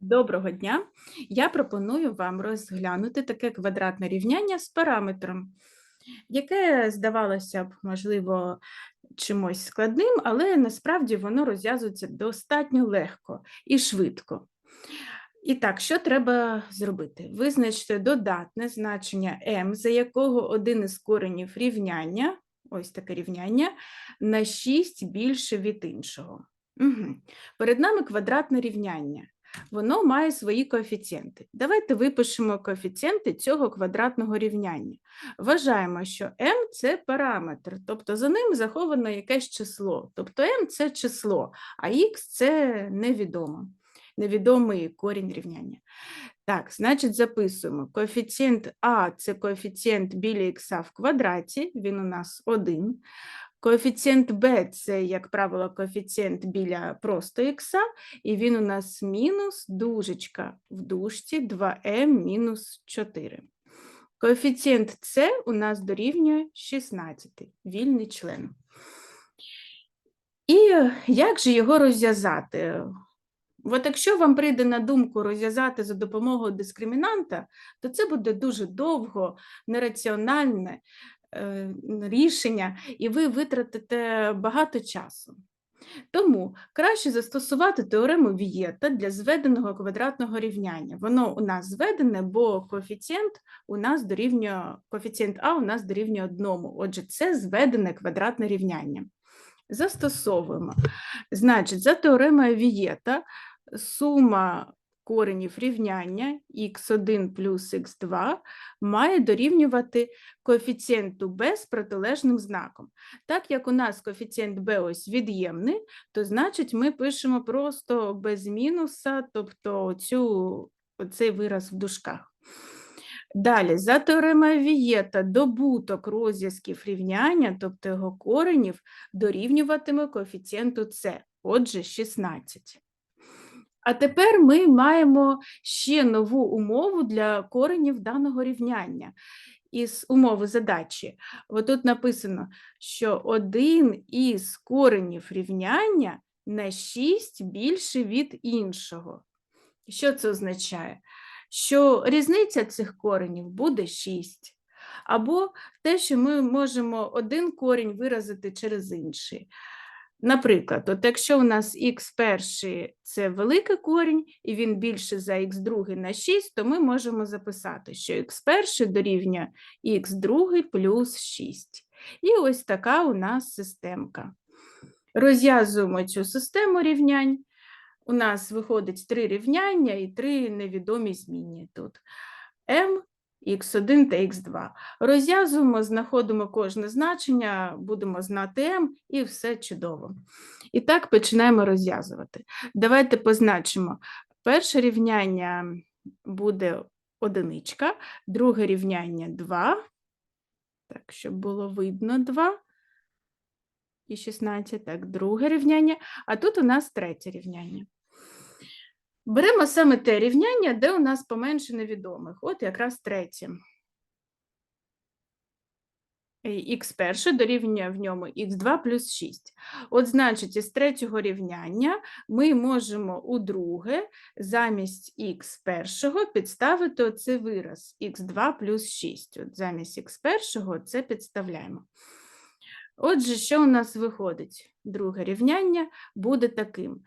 Доброго дня! Я пропоную вам розглянути таке квадратне рівняння з параметром, яке здавалося б, можливо, чимось складним, але насправді воно розв'язується достатньо легко і швидко. І так, що треба зробити? Визначте додатне значення m, за якого один із коренів рівняння, ось таке рівняння, на 6 більше від іншого. Угу. Перед нами квадратне рівняння воно має свої коефіцієнти. Давайте випишемо коефіцієнти цього квадратного рівняння. Вважаємо, що m – це параметр, тобто за ним заховано якесь число. Тобто m – це число, а x – це невідомо, невідомий корінь рівняння. Так, значить, записуємо. Коефіцієнт А це коефіцієнт біля х в квадраті, він у нас 1. Коефіцієнт b – це, як правило, коефіцієнт біля просто х, і він у нас мінус дужечка в дужці 2m мінус 4. Коефіцієнт c у нас дорівнює 16, вільний член. І як же його розв'язати? От якщо вам прийде на думку розв'язати за допомогою дискримінанта, то це буде дуже довго, нераціональне, рішення, і ви витратите багато часу. Тому краще застосувати теорему Вієта для зведеного квадратного рівняння. Воно у нас зведене, бо коефіцієнт у нас дорівнює, коефіцієнт А у нас дорівнює одному. Отже, це зведене квадратне рівняння. Застосовуємо. Значить, за теоремою Вієта сума коренів рівняння х1 плюс х2 має дорівнювати коефіцієнту b з протилежним знаком. Так як у нас коефіцієнт b ось від'ємний, то значить ми пишемо просто без мінуса, тобто цю, цей вираз в дужках. Далі, за теоремою Вієта, добуток розв'язків рівняння, тобто його коренів, дорівнюватиме коефіцієнту С, отже, 16. А тепер ми маємо ще нову умову для коренів даного рівняння. Із умови задачі. От тут написано, що один із коренів рівняння на 6 більше від іншого. Що це означає? Що різниця цих коренів буде 6. Або те, що ми можемо один корінь виразити через інший. Наприклад, от якщо у нас х перший це великий корінь, і він більше за х другий на 6, то ми можемо записати, що х перший дорівнює х другий плюс 6. І ось така у нас системка. Розв'язуємо цю систему рівнянь. У нас виходить три рівняння і три невідомі змінні тут. m х1 та х2. Розв'язуємо, знаходимо кожне значення, будемо знати m і все чудово. І так починаємо розв'язувати. Давайте позначимо. Перше рівняння буде одиничка, друге рівняння 2. Так, щоб було видно 2 і 16. Так, друге рівняння, а тут у нас третє рівняння. Беремо саме те рівняння, де у нас поменше невідомих. От якраз третє. Х перше дорівнює в ньому х2 плюс 6. От, значить, із третього рівняння ми можемо у друге замість х першого підставити оцей вираз х2 плюс 6. От Замість х першого це підставляємо. Отже, що у нас виходить? Друге рівняння буде таким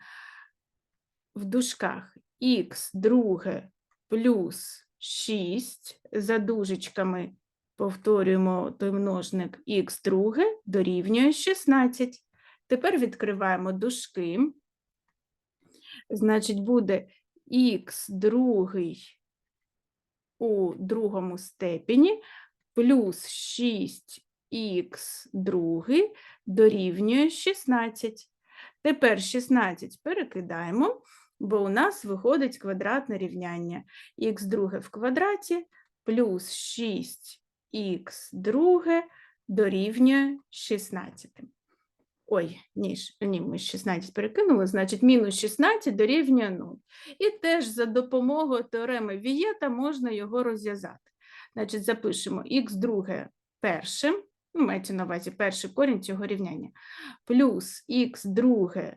в дужках х друге плюс 6 за дужечками повторюємо той множник х друге дорівнює 16. Тепер відкриваємо дужки. Значить, буде х другий у другому степені плюс 6х другий дорівнює 16. Тепер 16 перекидаємо, бо у нас виходить квадратне рівняння х друге в квадраті плюс 6х друге дорівнює 16. Ой, ні, ні, ми 16 перекинули, значить, мінус 16 дорівнює 0. І теж за допомогою теореми Вієта можна його розв'язати. Значить, запишемо х друге першим ну, мається на увазі перший корінь цього рівняння, плюс х друге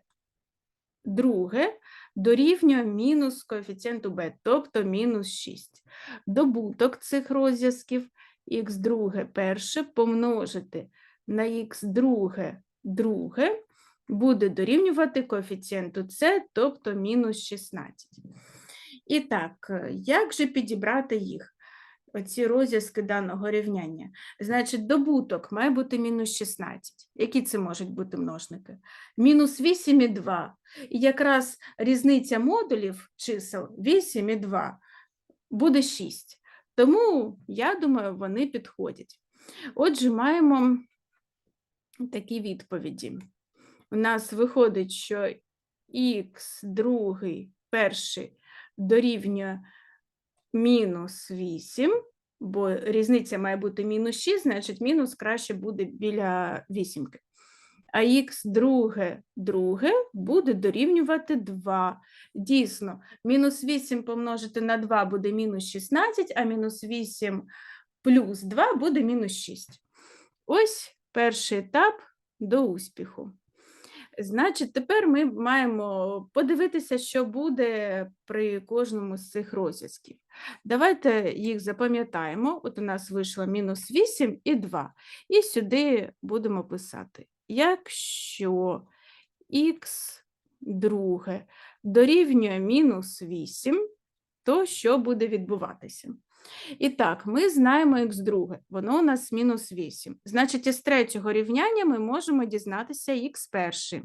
друге дорівнює мінус коефіцієнту b, тобто мінус 6. Добуток цих розв'язків х друге перше помножити на х друге друге буде дорівнювати коефіцієнту c, тобто мінус 16. І так, е, як же підібрати їх? Оці розв'язки даного рівняння. Значить, добуток має бути мінус 16. Які це можуть бути множники? Мінус 8 і 2. І якраз різниця модулів чисел 8 і 2 буде 6. Тому, я думаю, вони підходять. Отже, маємо такі відповіді. У нас виходить, що х другий перший дорівнює мінус 8, бо різниця має бути мінус 6, значить мінус краще буде біля вісімки. А х друге друге буде дорівнювати 2. Дійсно, мінус 8 помножити на 2 буде мінус 16, а мінус 8 плюс 2 буде мінус 6. Ось перший етап до успіху. Значить, тепер ми маємо подивитися, що буде при кожному з цих розв'язків. Давайте їх запам'ятаємо. От у нас вийшло мінус 8 і 2. І сюди будемо писати. Якщо х друге дорівнює мінус 8, то що буде відбуватися? І так, ми знаємо х друге, воно у нас мінус 8. Значить, із третього рівняння ми можемо дізнатися х1.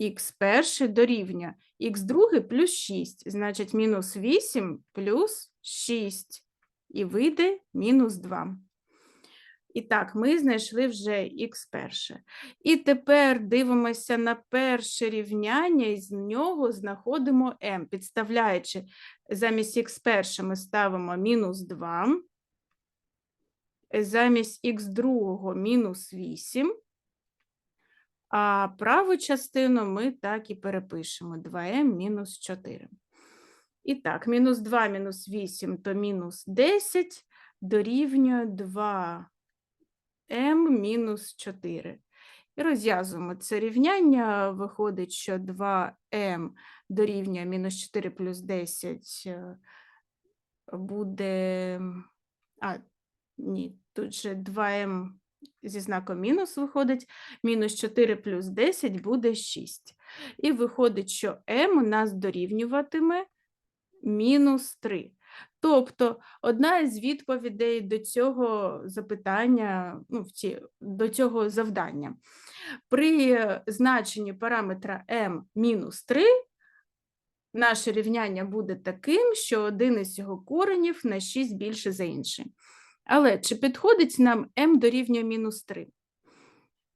Х1 дорівнює х другий плюс 6, значить мінус 8 плюс 6, і вийде мінус 2. І так, ми знайшли вже х перше. І тепер дивимося на перше рівняння, і з нього знаходимо m, підставляючи замість х перше ми ставимо мінус 2, замість х другого мінус 8, а праву частину ми так і перепишемо 2m мінус 4. І так, мінус 2 мінус 8 то мінус 10 дорівнює 2 m мінус 4. І розв'язуємо це рівняння. Виходить, що 2m дорівнює мінус 4 плюс 10 е, буде. А, ні, тут же 2m зі знаком мінус виходить, мінус 4 плюс 10 буде 6. І виходить, що m у нас дорівнюватиме мінус 3. Тобто одна із відповідей до цього запитання, ну, в ці, до цього завдання. При значенні параметра m мінус 3 наше рівняння буде таким, що один із його коренів на 6 більше за інший. Але чи підходить нам m дорівнює мінус 3?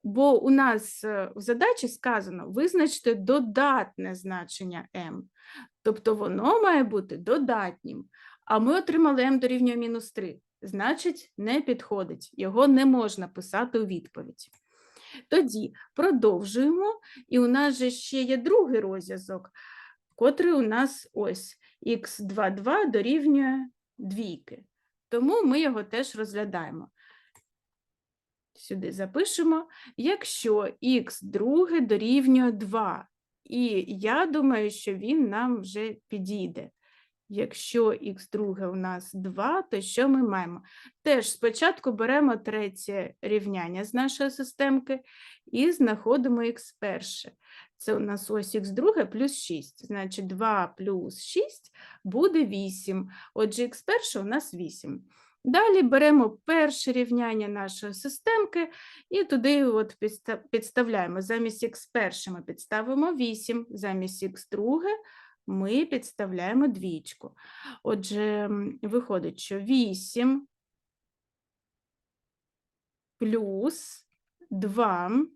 Бо у нас е, в задачі сказано визначити додатне значення m. Тобто воно має бути додатнім. А ми отримали m дорівнює мінус 3. Значить, не підходить, його не можна писати у відповідь. Тоді продовжуємо, і у нас же ще є другий розв'язок, котрий у нас ось х22 дорівнює двійки. Тому ми його теж розглядаємо. Сюди запишемо, якщо х друге дорівнює 2. І я думаю, що він нам вже підійде. Якщо х друге у нас 2, то що ми маємо? Теж спочатку беремо третє рівняння з нашої системки і знаходимо х перше. Це у нас ось х друге плюс 6. Значить, 2 плюс 6 буде 8. Отже, х перше у нас 8. Далі беремо перше рівняння нашої системки і туди от підставляємо. Замість х перше ми підставимо 8, замість х друге ми підставляємо двічку. Отже, виходить, що 8 плюс 2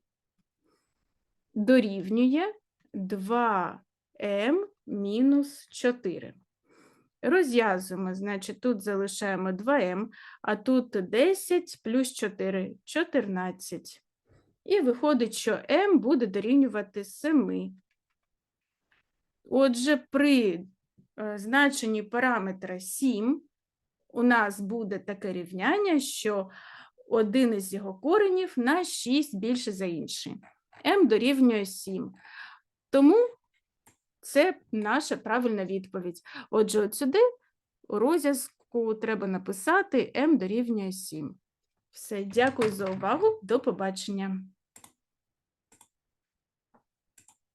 дорівнює 2m мінус 4. Розв'язуємо, значить, тут залишаємо 2m, а тут 10 плюс 4 14. І виходить, що m буде дорівнювати 7. Отже, при е, значенні параметра 7 у нас буде таке рівняння, що один із його коренів на 6 більше за інший. m дорівнює 7. Тому це наша правильна відповідь. Отже, от сюди у розв'язку треба написати m дорівнює 7. Все, дякую за увагу. До побачення.